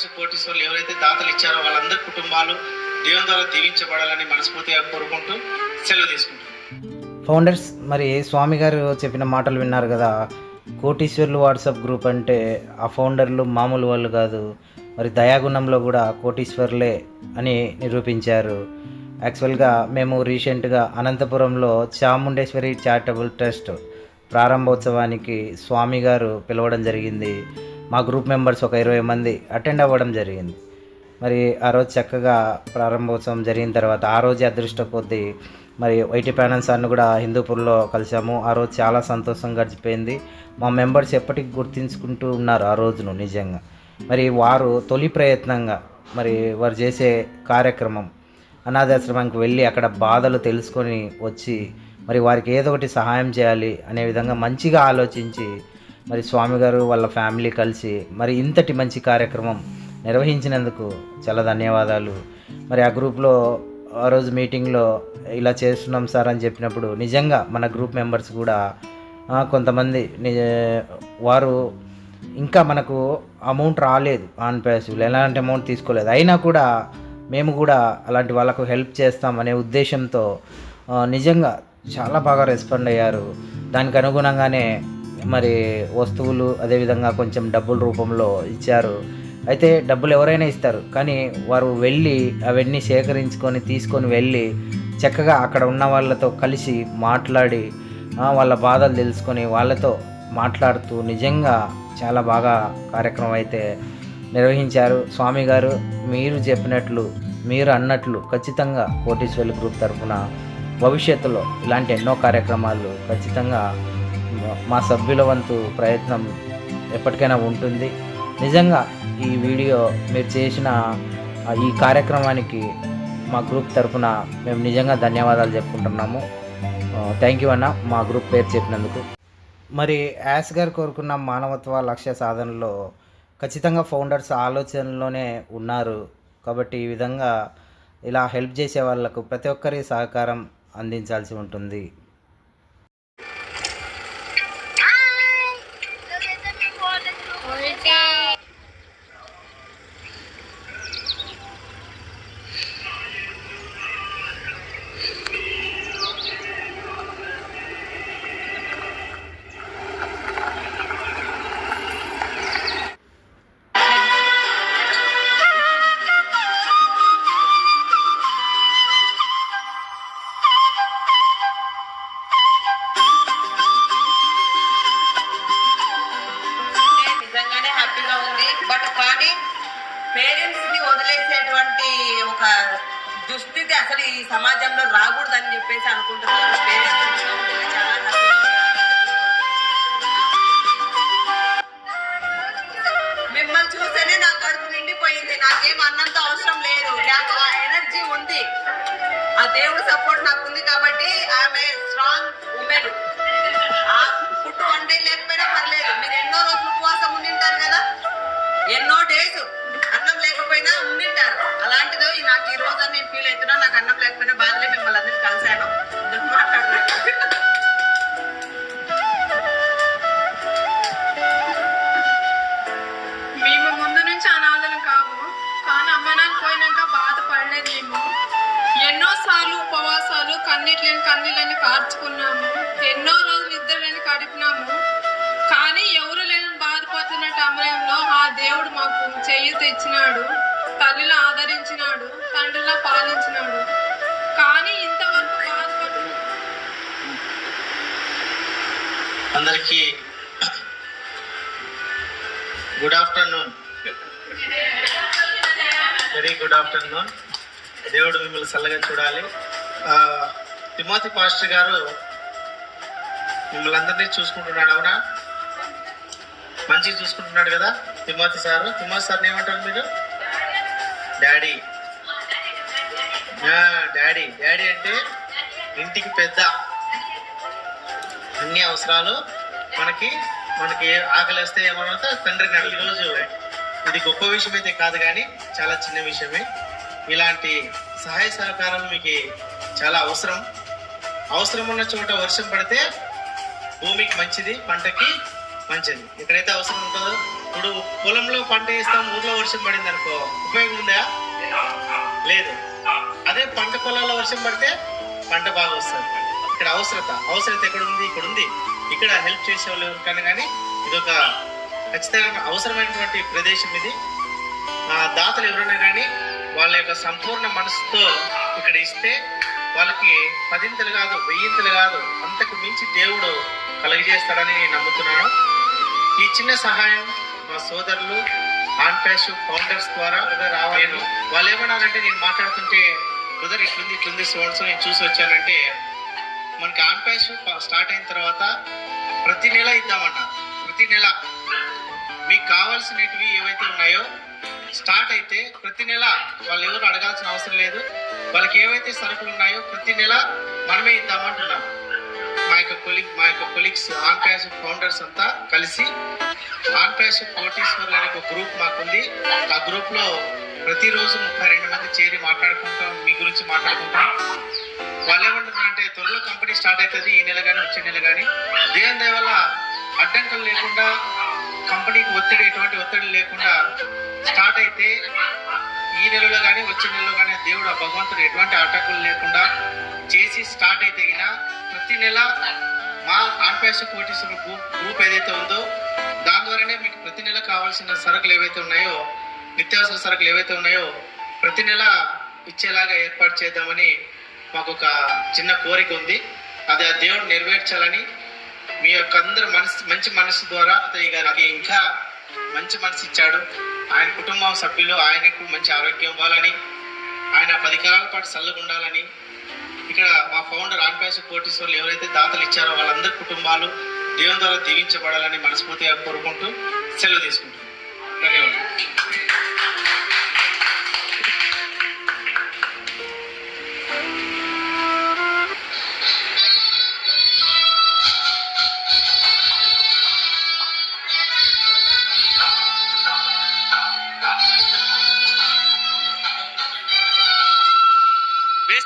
Founders కోటీశ్వర్లు ఎవరైతే దాతలు ఇచ్చారో వాళ్ళందరి కుటుంబాలు దేవుని ద్వారా దీవించబడాలని మనస్ఫూర్తిగా కోరుకుంటూ సెలవు తీసుకుంటున్నాను ఫౌండర్స్ మరి స్వామి గారు చెప్పిన మాటలు విన్నారు కదా కోటీశ్వర్లు వాట్సాప్ గ్రూప్ అంటే ఆ ఫౌండర్లు మామూలు వాళ్ళు కాదు మరి దయాగుణంలో కూడా కోటీశ్వర్లే అని నిరూపించారు. యాక్చువల్గా మేము రీసెంట్గా అనంతపురంలో చాముండేశ్వరి చారిటబుల్ ట్రస్ట్ ప్రారంభోత్సవానికి స్వామి గారు పిలవడం జరిగింది. మా గ్రూప్ మెంబర్స్ ఒక ఇరవై మంది అటెండ్ అవ్వడం జరిగింది. మరి ఆ రోజు చక్కగా ప్రారంభోత్సవం జరిగిన తర్వాత ఆ రోజే అదృష్ట కొద్దీ మరి వైటి ప్యానల్ సార్ని కూడా హిందూపూర్లో కలిసాము ఆ రోజు చాలా సంతోషం గడిచిపోయింది. మా మెంబర్స్ ఎప్పటికి గుర్తించుకుంటూ ఉన్నారు ఆ రోజును నిజంగా. మరి వారు తొలి ప్రయత్నంగా మరి వారు చేసే కార్యక్రమం అనాథాశ్రమానికి వెళ్ళి అక్కడ బాధలు తెలుసుకొని వచ్చి మరి వారికి ఏదో ఒకటి సహాయం చేయాలి అనే విధంగా మంచిగా ఆలోచించి మరి స్వామి గారు వాళ్ళ ఫ్యామిలీ కలిసి మరి ఇంతటి మంచి కార్యక్రమం నిర్వహించినందుకు చాలా ధన్యవాదాలు. మరి ఆ గ్రూప్లో ఆ రోజు మీటింగ్లో ఇలా చేస్తున్నాం సార్ అని చెప్పినప్పుడు నిజంగా మన గ్రూప్ మెంబర్స్ కూడా కొంతమంది ని- వారు ఇంకా మనకు అమౌంట్ రాలేదు ఆన్ ప్యాసివ్లు ఎలాంటి అమౌంట్ తీసుకోలేదు. అయినా కూడా మేము కూడా అలాంటి వాళ్ళకు హెల్ప్ చేస్తాం అనే ఉద్దేశంతో నిజంగా చాలా బాగా రెస్పాండ్ అయ్యారు. దానికి అనుగుణంగానే మరి వస్తువులు అదేవిధంగా కొంచెం డబ్బుల రూపంలో ఇచ్చారు. అయితే డబ్బులు ఎవరైనా ఇస్తారు. కానీ వారు వెళ్ళి అవన్నీ సేకరించుకొని తీసుకొని వెళ్ళి చక్కగా అక్కడ ఉన్న వాళ్ళతో కలిసి మాట్లాడి వాళ్ళ బాధలు తెలుసుకొని వాళ్ళతో మాట్లాడుతూ నిజంగా చాలా బాగా కార్యక్రమం అయితే నిర్వహించారు. స్వామి గారు మీరు చెప్పినట్లు మీరు అన్నట్లు ఖచ్చితంగా కోటీశ్వర్లు గ్రూప్ తరఫున భవిష్యత్తులో ఇలాంటి ఎన్నో కార్యక్రమాలు ఖచ్చితంగా మా- సభ్యుల వంతు ప్రయత్నం ఎప్పటికైనా ఉంటుంది. నిజంగా ఈ వీడియో మీరు చేసిన ఈ కార్యక్రమానికి మా గ్రూప్ తరఫున మేము నిజంగా ధన్యవాదాలు చెప్పుకుంటున్నాము. థ్యాంక్ యూ అన్న మా గ్రూప్ పేరు చెప్పినందుకు. మరి యాస్ గారు కోరుకున్న మానవత్వ లక్ష్య సాధనలో ఖచ్చితంగా ఫౌండర్స్ ఆలోచనలోనే ఉన్నారు. కాబట్టి ఈ విధంగా ఇలా హెల్ప్ చేసే వాళ్ళకు ప్రతి ఒక్కరి సహకారం అందించాల్సి ఉంటుంది. వదిలేసేటువంటి ఒక దుస్థితి అసలు ఈ సమాజంలో రాకూడదని చెప్పేసి అనుకుంటున్నాను. మిమ్మల్ని చూస్తేనే నా కడుపు నిండిపోయింది. నాకేం అన్నంత అవసరం లేదు. నాకు ఆ ఎనర్జీ ఉంది. ఆ దేవుడు సపోర్ట్ నాకు ఉంది కాబట్టి ఆమె స్ట్రాంగ్ ఉమెన్ ఆ ఫుడ్ వన్ డే లేకపోయినా పర్లేదు. మీరు ఎన్నో రోజులు ఉపవాసం ఉండింటారు కదా? ఎన్నో డేస్. లేకపోయినా ఉండింటారు. అలాంటిదో నాకు ఈ రోజు నేను ఫీల్ అవుతున్నా నాకు అన్నం లేకపోయినా బాధలే మిమ్మల్ని అందరినీ కలిశాను. మేము ముందు నుంచి అనాథలు కాము కానీ అమ్మ నాన్న పోయినాక బాధపడలేదు మేము ఎన్నో సార్లు ఉపవాసాలు కన్నీటిని కన్నీళ్ళని కార్చుకున్నాము. ఎన్నో రోజులు ఇద్దరిని గడిపినాము. కానీ ఎవరు లేని బాధపడుతున్న సమయంలో ఆ దేవుడు మాకు చెయ్యి తెచ్చినాడు తల్లిని ఆదరించినాడు తండ్రిలా పాలించినాడు. కానీ ఇంతవరకు బాధపడు అందరికీ good afternoon. Very good afternoon. దేవుడు మిమ్మల్ని చల్లగా చూడాలి. తిమోతి పాస్టర్ గారు మిమ్మల్ని అందరినీ చూసుకుంటున్నాడు అవునా? మంచిగా చూసుకుంటున్నాడు కదా? Timothy sir. తిమోతి సార్ని ఏమంటారు మీరు? డాడీ. డాడీ. డాడీ అంటే ఇంటికి పెద్ద. అన్ని అవసరాలు మనకి మనకి ఆకలి వస్తే ఏమన్నా తండ్రిని అడిగి ఈరోజు ఇది గొప్ప విషయం అయితే కాదు కానీ చాలా చిన్న విషయమే. ఇలాంటి సహాయ సహకారాలు మీకు చాలా అవసరం. అవసరం ఉన్న చోట వర్షం పడితే భూమికి మంచిది పంటకి మంచిది. ఎక్కడైతే అవసరం ఉంటుందో ఇప్పుడు పొలంలో పంట వేస్తాం ఊర్లో వర్షం పడింది అనుకో ఉపయోగం ఉందా? లేదు. అదే పంట పొలాల్లో వర్షం పడితే పంట బాగా వస్తుంది. ఇక్కడ అవసరత అవసరత ఎక్కడ ఉంది? ఇక్కడ ఉంది. ఇక్కడ హెల్ప్ చేసే వాళ్ళు ఎవరికైనా కానీ ఇది ఒక ఖచ్చితంగా అవసరమైనటువంటి ప్రదేశం ఇది. ఆ దాతలు ఎవరైనా కానీ వాళ్ళ యొక్క సంపూర్ణ మనసుతో ఇక్కడ ఇస్తే వాళ్ళకి పదింతలు కాదు వెయ్యింతలు కాదు అంతకు మించి దేవుడు కలుగజేస్తాడని నేను నమ్ముతున్నాను. ఈ చిన్న సహాయం మా సోదరులు ప్యాష్ ఫౌండర్స్ ద్వారా రావాలి. వాళ్ళు ఏమన్నారంటే నేను మాట్లాడుతుంటే బ్రదర్ ఇట్లుంది ఇట్లుంది సోన్స్ నేను చూసి వచ్చానంటే మనకి ఆన్ ప్యాష్ స్టార్ట్ అయిన తర్వాత ప్రతి నెల ఇద్దామన్న ప్రతి నెల. మీకు కావాల్సినవి ఏవైతే ఉన్నాయో స్టార్ట్ అయితే ప్రతి నెల వాళ్ళు ఎవరు అడగాల్సిన అవసరం లేదు. వాళ్ళకి ఏవైతే సరుకులు ఉన్నాయో ప్రతి నెల మనమే ఇద్దామంటున్నాం. మా యొక్క కొలిగ్ మా యొక్క కొలీగ్స్ ఆన్ ప్యాష్ ఫౌండర్స్ అంతా కలిసి ఆంధ్రప్రదేశ్ ప్యాష్ కోటీశ్వర్లు అనే ఒక గ్రూప్ మాకుంది. ఆ గ్రూప్లో ప్రతిరోజు ముప్పై రెండు మంది చేరి మాట్లాడుకుంటాం మీ గురించి మాట్లాడుకుంటాం. వాళ్ళు ఏమంటున్నారంటే త్వరలో కంపెనీ స్టార్ట్ అవుతుంది ఈ నెల కానీ వచ్చే నెల కానీ దేని దయ వల్ల అడ్డంకులు లేకుండా కంపెనీకి ఒత్తిడి ఎటువంటి ఒత్తిడి లేకుండా స్టార్ట్ అయితే ఈ నెలలో కానీ వచ్చే నెలలో కానీ దేవుడు ఆ భగవంతుడు ఎటువంటి అడ్డంకులు లేకుండా చేసి స్టార్ట్ అయితే ప్రతి నెల మా ఆన్పేష కోటీశ్వర గ్రూప్ గ్రూప్ ఏదైతే ఉందో దాని ద్వారానే మీకు ప్రతి నెల కావాల్సిన సరుకులు ఏవైతే ఉన్నాయో నిత్యావసర సరుకులు ఏవైతే ఉన్నాయో ప్రతి నెల ఇచ్చేలాగా ఏర్పాటు చేద్దామని మాకు ఒక చిన్న కోరిక ఉంది. అది ఆ దేవుడు నెరవేర్చాలని మీ యొక్క అందరి మనసు మంచి మనసు ద్వారా అతయ్య గారికి ఇంకా మంచి మనసు ఇచ్చాడు. ఆయన కుటుంబం సభ్యులు ఆయనకు మంచి ఆరోగ్యం ఇవ్వాలని ఆయన పది కాలాల పాటు చల్లగా ఉండాలని ఇక్కడ మా ఫౌండర్ ఆన్పేష కోటీశ్వర్లు ఎవరైతే దాతలు ఇచ్చారో వాళ్ళందరి కుటుంబాలు దేవుని ద్వారా దీవించబడాలని మనస్ఫూర్తిగా కోరుకుంటూ సెలవు తీసుకుంటున్నాను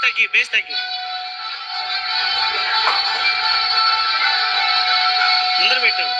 తగ్గి బేస్ తగ్గి ముందర పెట్టావు